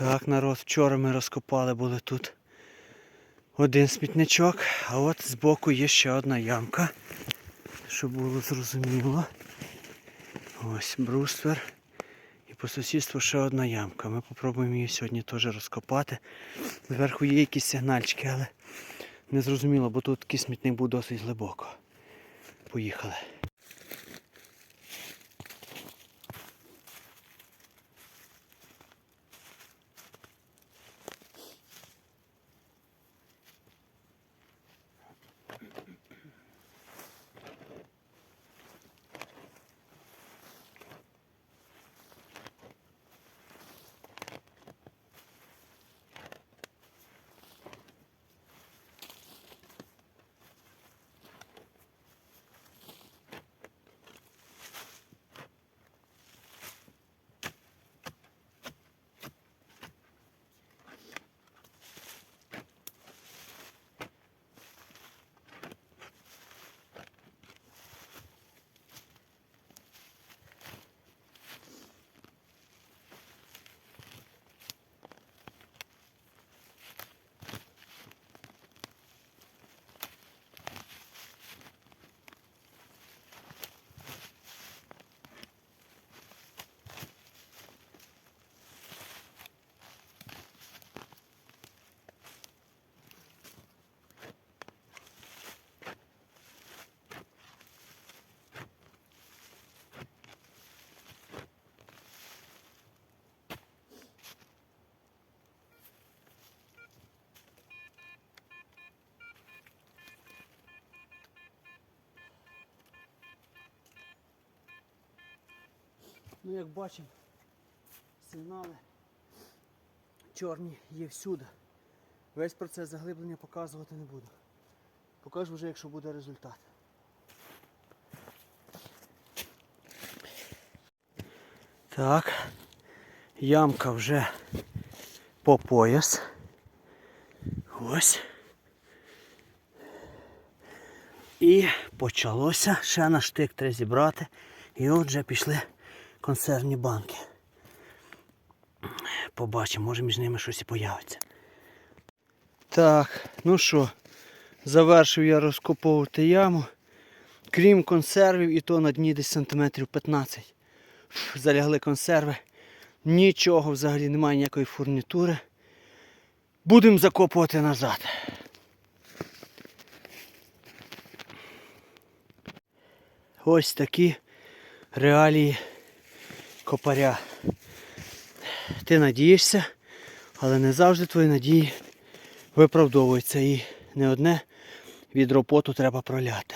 Так, народ, вчора ми розкопали були тут один смітничок, а от збоку є ще одна ямка, щоб було зрозуміло. Ось бруствер. І по сусідству ще одна ямка. Ми попробуємо її сьогодні теж розкопати. Зверху є якісь сигнальчики, але не зрозуміло, бо тут такий смітник був досить глибоко. Поїхали. Ну, як бачимо, сигнали чорні є всюди. Весь процес заглиблення показувати не буду. Покажу вже, якщо буде результат. Так, ямка вже по пояс. Ось. І почалося. Ще на штик треба зібрати. І от вже пішли консервні банки. Побачимо, може між ними щось і появиться. Так, ну що, завершив я розкоповувати яму. Крім консервів, і то на дні десь сантиметрів 15. Фу, Залягли консерви. Нічого взагалі немає ніякої фурнітури. Будемо закопувати назад. Ось такі реалії копаря. Ти надієшся, але не завжди твої надії виправдовуються і не одне відро поту треба проляти.